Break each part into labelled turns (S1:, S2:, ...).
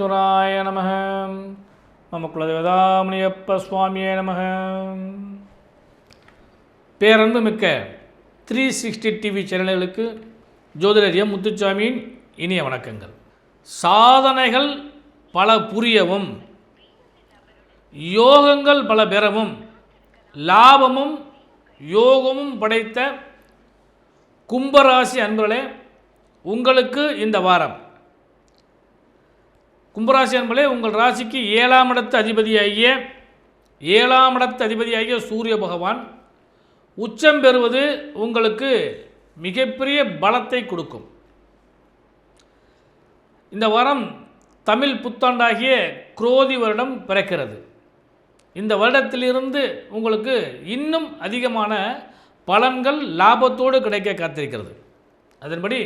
S1: பரமேஸ்வராய நம மம குலதேவதாமுனியப்ப சுவாமியே நம பேரன்பு மிக்க த்ரீ சிக்ஸ்டி டிவி சேனல்களுக்கு ஜோதிடர் முத்துச்சாமியின் இனிய வணக்கங்கள். சாதனைகள் பல புரியவும் யோகங்கள் பல பெறவும் லாபமும் யோகமும் படைத்த கும்பராசி அன்பர்களே உங்களுக்கு இந்த வாரம் கும்பராசி என்பதே உங்கள் ராசிக்கு ஏழாம் இடத்து அதிபதியாகிய ஏழாம் இடத்து அதிபதியாகிய சூரிய பகவான் உச்சம் பெறுவது உங்களுக்கு மிகப்பெரிய பலத்தை கொடுக்கும். இந்த வாரம் தமிழ் புத்தாண்டாகிய குரோதி வருடம் பிறக்கிறது. இந்த வருடத்திலிருந்து உங்களுக்கு இன்னும் அதிகமான பலன்கள் லாபத்தோடு கிடைக்க காத்திருக்கிறது. அதன்படி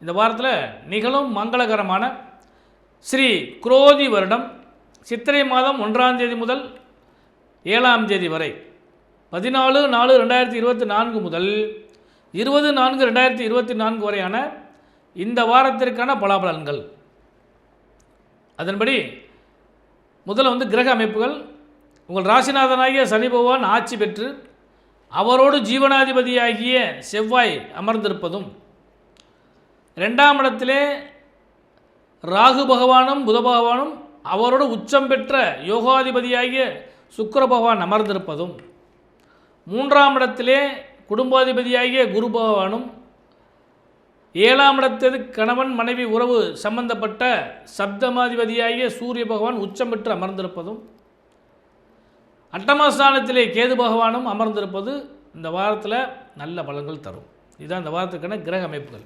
S1: இந்த வாரத்தில் நிகழும் மங்களகரமான ஸ்ரீ குரோதி வருடம் சித்திரை மாதம் ஒன்றாம் தேதி முதல் ஏழாம் தேதி வரை. பதினாலு நாலு ரெண்டாயிரத்தி இருபத்தி நான்கு முதல் இருபது நான்கு ரெண்டாயிரத்தி இருபத்தி நான்கு வரையான இந்த வாரத்திற்கான பலாபலன்கள். அதன்படி முதல்ல வந்து கிரக அமைப்புகள் உங்கள் ராசிநாதனாகிய சனி பகவான் ஆட்சி பெற்று அவரோடு ஜீவனாதிபதியாகிய செவ்வாய் அமர்ந்திருப்பதும் ரெண்டாம் இடத்திலே ராகு பகவானும் புத பகவானும் அவரோட உச்சம் பெற்ற யோகாதிபதியாகிய சுக்கர பகவான் அமர்ந்திருப்பதும் மூன்றாம் இடத்திலே குடும்பாதிபதியாகிய குரு பகவானும் ஏழாம் இடத்தது கணவன் மனைவி உறவு சம்பந்தப்பட்ட சப்தமாதிபதியாகிய சூரிய பகவான் உச்சம் பெற்று அமர்ந்திருப்பதும் அட்டமஸ்தானத்திலே கேது பகவானும் அமர்ந்திருப்பது இந்த வாரத்தில் நல்ல பலன்கள் தரும். இதுதான் இந்த வாரத்துக்கான கிரக அமைப்புகள்.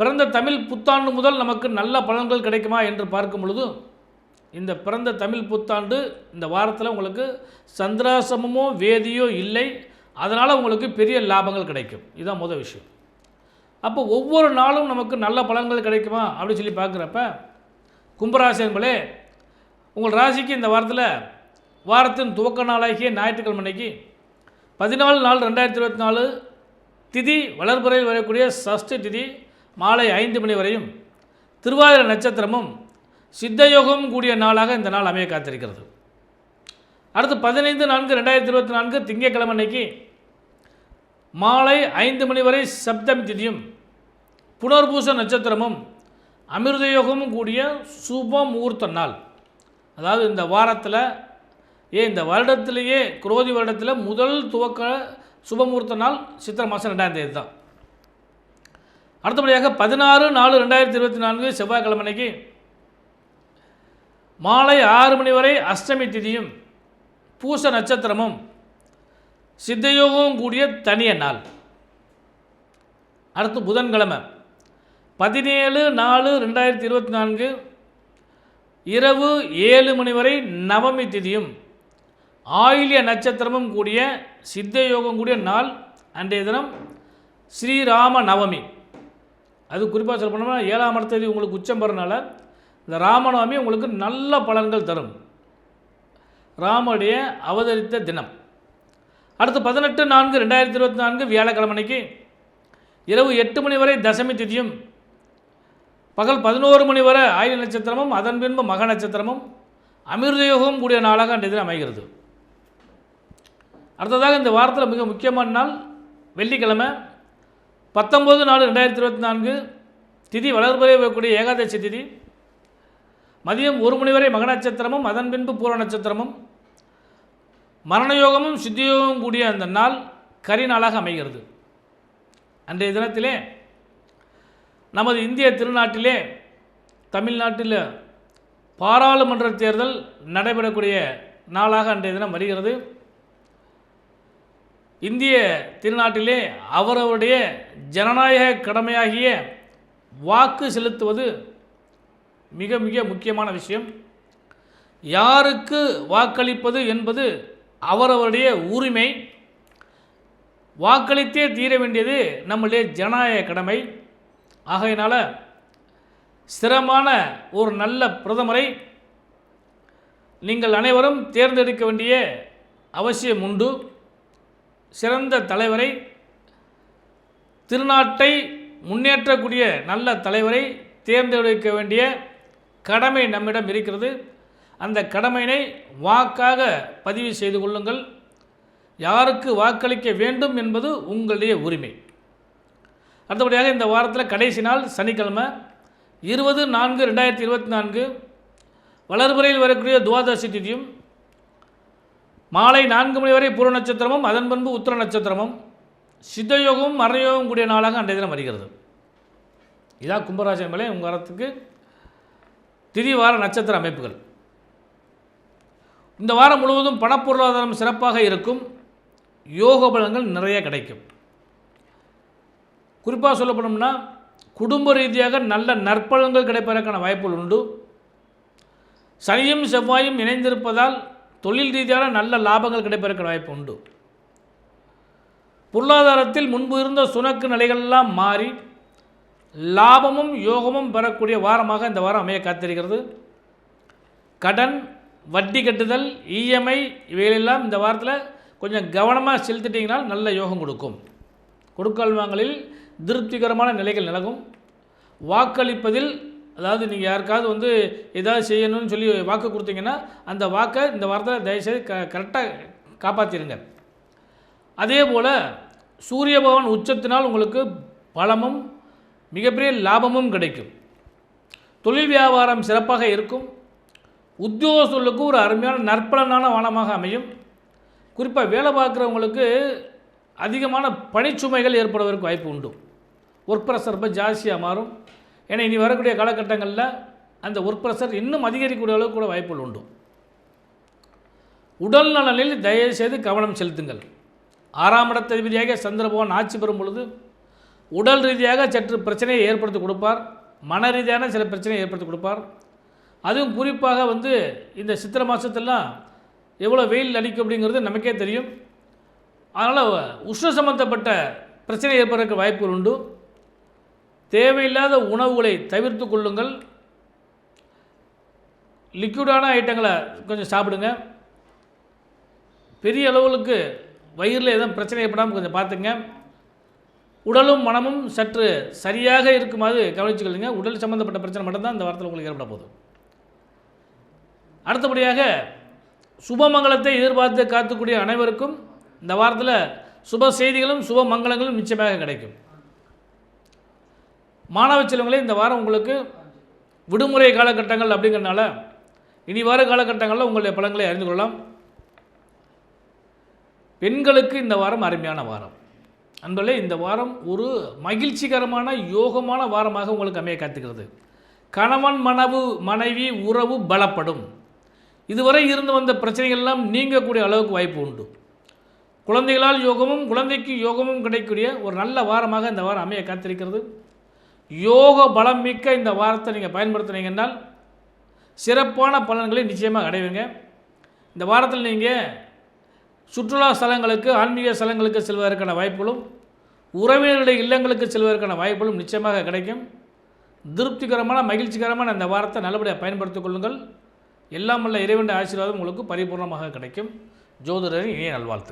S1: பிறந்த தமிழ் புத்தாண்டு முதல் நமக்கு நல்ல பலன்கள் கிடைக்குமா என்று பார்க்கும் பொழுது இந்த பிறந்த தமிழ் புத்தாண்டு இந்த வாரத்தில் உங்களுக்கு சந்திராசமமோ வேதியோ இல்லை. அதனால் உங்களுக்கு பெரிய லாபங்கள் கிடைக்கும். இதுதான் முதல் விஷயம். அப்போ ஒவ்வொரு நாளும் நமக்கு நல்ல பலன்கள் கிடைக்குமா அப்படின்னு சொல்லி பார்க்குறப்ப கும்பராசி என்பளே உங்கள் ராசிக்கு இந்த வாரத்தில் வாரத்தின் துவக்க நாளாகிய ஞாயிற்றுக்கிழமை அன்னைக்கு பதினாலு நாள் ரெண்டாயிரத்தி இருபத்தி நாலு திதி வளர்புறையில் வரக்கூடிய சஷ்டி திதி மாலை ஐந்து மணி வரையும் திருவாதிரை நட்சத்திரமும் சித்தயோகமும் கூடிய நாளாக இந்த நாள் அமைய காத்திருக்கிறது. அடுத்து பதினைந்து நான்கு ரெண்டாயிரத்தி இருபத்தி நான்கு திங்கட்கிழமை அன்னைக்கு மாலை ஐந்து மணி வரை சப்தமி திதியும் புனர்பூச நட்சத்திரமும் அமிர்த யோகமும் கூடிய சுப முகூர்த்த நாள். அதாவது இந்த வாரத்தில் ஏன் இந்த வருடத்திலேயே குரோதி வருடத்தில் முதல் துவக்க சுபமுகூர்த்த நாள் சித்திரை மாதம் ரெண்டாயிரம் தேதி தான். அடுத்தபடியாக பதினாறு நாலு ரெண்டாயிரத்தி இருபத்தி நான்கு செவ்வாய்க்கிழமை அன்னைக்கு மாலை ஆறு மணி வரை அஷ்டமி திதியும் பூச நட்சத்திரமும் சித்தயோகமும் கூடிய தனிய நாள். அடுத்து புதன்கிழமை பதினேழு நாலு ரெண்டாயிரத்தி இருபத்தி நான்கு இரவு ஏழு மணி வரை நவமி திதியும் ஆயிலிய நட்சத்திரமும் கூடிய சித்த யோகம் கூடிய நாள் அன்றைய தினம் ஸ்ரீராம நவமி. அது குறிப்பாக சொல்ல போனோம்னா ஏழாம் இடத்தேதி உங்களுக்கு உச்சம் பெறனால இந்த ராமநவமி உங்களுக்கு நல்ல பலன்கள் தரும். ராமனுடைய அவதரித்த தினம். அடுத்து பதினெட்டு நான்கு ரெண்டாயிரத்தி இருபத்தி நான்கு வியாழக்கிழமைக்கு இரவு எட்டு மணி வரை தசமி திதியும் பகல் பதினோரு மணி வரை ஆயுத நட்சத்திரமும் அதன் பின்பு மக நட்சத்திரமும் அமிர்தயோகமும் கூடிய நாளாக அன்றைய தினம் அமைகிறது. அடுத்ததாக இந்த வாரத்தில் மிக முக்கியமான நாள் வெள்ளிக்கிழமை. பத்தொம்போது நாலு ரெண்டாயிரத்தி இருபத்தி நான்கு திதி வளர்புறை வரக்கூடிய ஏகாதசி திதி. மதியம் ஒரு மணி வரை மக நட்சத்திரமும் அதன் பின்பு பூர நட்சத்திரமும். மரணயோகமும் சித்தியோகமும் கூடிய அந்த நாள் கரி நாளாக அமைகிறது. அன்றைய தினத்திலே நமது இந்திய திருநாட்டிலே தமிழ்நாட்டில் பாராளுமன்ற தேர்தல் நடைபெறக்கூடிய நாளாக அன்றைய தினம் வருகிறது. இந்திய திருநாட்டிலே அவரவருடைய ஜனநாயக கடமையாகிய வாக்கு செலுத்துவது மிக மிக முக்கியமான விஷயம். யாருக்கு வாக்களிப்பது என்பது அவரவருடைய உரிமை. வாக்களித்தே தீர வேண்டியது நம்முடைய ஜனநாயக கடமை. ஆகையினால் சிரமான ஒரு நல்ல பிரதமரை நீங்கள் அனைவரும் தேர்ந்தெடுக்க வேண்டிய அவசியம் உண்டு. சிறந்த தலைவரை திருநாட்டை முன்னேற்றக்கூடிய நல்ல தலைவரை தேர்ந்தெடுக்க வேண்டிய கடமை நம்மிடம் இருக்கிறது. அந்த கடமையினை வாக்காக பதிவு செய்து கொள்ளுங்கள். யாருக்கு வாக்களிக்க வேண்டும் என்பது உங்களுடைய உரிமை. அடுத்தபடியாக இந்த வாரத்தில் கடைசி நாள் சனிக்கிழமை இருபது நான்கு ரெண்டாயிரத்தி இருபத்தி நான்கு வளர்புறையில் வரக்கூடிய துவாதசி திதியும் மாலை நான்கு மணி வரை பூர நட்சத்திரமும் அதன் பண்பு உத்திர நட்சத்திரமும் சித்தயோகமும் மரணயோகம் கூடிய நாளாக அன்றைய தினம் வருகிறது. இதான் கும்பராசி மேலே உங்கள் வாரத்துக்கு திதி வார நட்சத்திர அமைப்புகள். இந்த வாரம் முழுவதும் பணப்பொருளாதாரம் சிறப்பாக இருக்கும். யோக பலங்கள் நிறைய கிடைக்கும். குறிப்பாக சொல்லப்படணும்னா குடும்ப ரீதியாக நல்ல நற்பலன்கள் கிடைப்பதற்கான வாய்ப்புகள் உண்டு. சனியும் செவ்வாயும் இணைந்திருப்பதால் தொழில் ரீதியான நல்ல லாபங்கள் கிடைப்பதற்கு வாய்ப்பு உண்டு. பொருளாதாரத்தில் முன்பு இருந்த சுணக்கு நிலைகள்லாம் மாறி லாபமும் யோகமும் பெறக்கூடிய வாரமாக இந்த வாரம் அமைய காத்திருக்கிறது. கடன் வட்டி கட்டுதல் இஎம்ஐ இவைகளெல்லாம் இந்த வாரத்தில் கொஞ்சம் கவனமாக செலுத்திட்டீங்கன்னா நல்ல யோகம் கொடுக்கும். கொடுக்கல் வாங்கலில் திருப்திகரமான நிலைகள் நிலவும். வாக்களிப்பதில் அதாவது நீங்கள் யாருக்காவது வந்து ஏதாவது செய்யணும்னு சொல்லி வாக்கு கொடுத்தீங்கன்னா அந்த வாக்கை இந்த வாரத்தில் தயவுசெய்து க கரெக்டாக காப்பாற்றிடுங்க அதே போல் சூரிய பகவான் உச்சத்தினால் உங்களுக்கு பலமும் மிகப்பெரிய லாபமும் கிடைக்கும். தொழில் வியாபாரம் சிறப்பாக இருக்கும். உத்தியோகஸ்தர்களுக்கு ஒரு அருமையான நற்பலனான வானமாக அமையும். குறிப்பாக வேலை பார்க்குறவங்களுக்கு அதிகமான பணிச்சுமைகள் ஏற்படுவதற்கு வாய்ப்பு உண்டு. ஒர்க் ப்ரெஷர் ரொம்ப ஜாஸ்தியாக மாறும். ஏன்னா இனி வரக்கூடிய காலகட்டங்களில் அந்த ஒர்க் ப்ரெஷர் இன்னும் அதிகரிக்கக்கூடிய அளவுக்கு கூட வாய்ப்புகள் உண்டு. உடல் நலனில் தயவுசெய்து கவனம் செலுத்துங்கள். ஆறாம் இடத்ததிபதியாக சந்திரபவன் ஆட்சி பெறும் பொழுது உடல் ரீதியாக சற்று பிரச்சனையை ஏற்படுத்தி கொடுப்பார். மன ரீதியான சில பிரச்சனையை ஏற்படுத்தி கொடுப்பார். அதுவும் குறிப்பாக வந்து இந்த சித்திரை மாதத்தெல்லாம் எவ்வளோ வெயில் அடிக்கும் அப்படிங்கிறது நமக்கே தெரியும். அதனால் உஷ்ண சம்பந்தப்பட்ட பிரச்சனை ஏற்படுறதுக்கு வாய்ப்புகள் உண்டு. தேவையில்லாத உணவுகளை தவிர்த்து கொள்ளுங்கள். லிக்விடான ஐட்டங்களை கொஞ்சம் சாப்பிடுங்க. பெரிய அளவுக்கு வயிறில் எதுவும் பிரச்சனை ஏற்படாமல் கொஞ்சம் பார்த்துங்க உடலும் மனமும் சற்று சரியாக இருக்குமாறு கவனிச்சுக்கொள்ளுங்க உடல் சம்மந்தப்பட்ட பிரச்சனை மட்டும்தான் இந்த வாரத்தில் உங்களுக்கு ஏற்பட போகுது. அடுத்தபடியாக சுபமங்கலத்தை எதிர்பார்த்து காத்துக்கூடிய அனைவருக்கும் இந்த வாரத்தில் சுப செய்திகளும் சுப மங்களங்களும் நிச்சயமாக கிடைக்கும். மாணவ செல்வங்களே இந்த வாரம் உங்களுக்கு விடுமுறை காலகட்டங்கள் அப்படிங்கிறனால இனி வார காலகட்டங்களில் உங்களுடைய பலன்களை அறிந்து கொள்ளலாம். பெண்களுக்கு இந்த வாரம் அருமையான வாரம். அன்பர்களே இந்த வாரம் ஒரு மகிழ்ச்சிகரமான யோகமான வாரமாக உங்களுக்கு அமைய காத்துக்கிறது கணவன் மனவு மனைவி உறவு பலப்படும். இதுவரை இருந்து வந்த பிரச்சனைகள்லாம் நீங்கக்கூடிய அளவுக்கு வாய்ப்பு உண்டு. குழந்தைகளால் யோகமும் குழந்தைக்கு யோகமும் கிடைக்கக்கூடிய ஒரு நல்ல வாரமாக இந்த வாரம் அமைய காத்திருக்கிறது. யோக பலம் மிக்க இந்த வாரத்தை நீங்கள் பயன்படுத்துனீங்கன்னால் சிறப்பான பலன்களை நிச்சயமாக அடைவீங்க. இந்த வாரத்தில் நீங்கள் சுற்றுலா ஸ்தலங்களுக்கு ஆன்மீக ஸ்தலங்களுக்கு செல்வதற்கான வாய்ப்புகளும் உறவினர்களுடைய இல்லங்களுக்கு செல்வதற்கான வாய்ப்புகளும் நிச்சயமாக கிடைக்கும். திருப்திகரமான மகிழ்ச்சிகரமான இந்த வாரத்தை நல்லபடியாக பயன்படுத்திக் கொள்ளுங்கள். எல்லாம் வல்ல இறைவன் ஆசீர்வாதம் உங்களுக்கு பரிபூர்ணமாக கிடைக்கும். ஜோதிடரின் இணைய நல்வாழ்த்து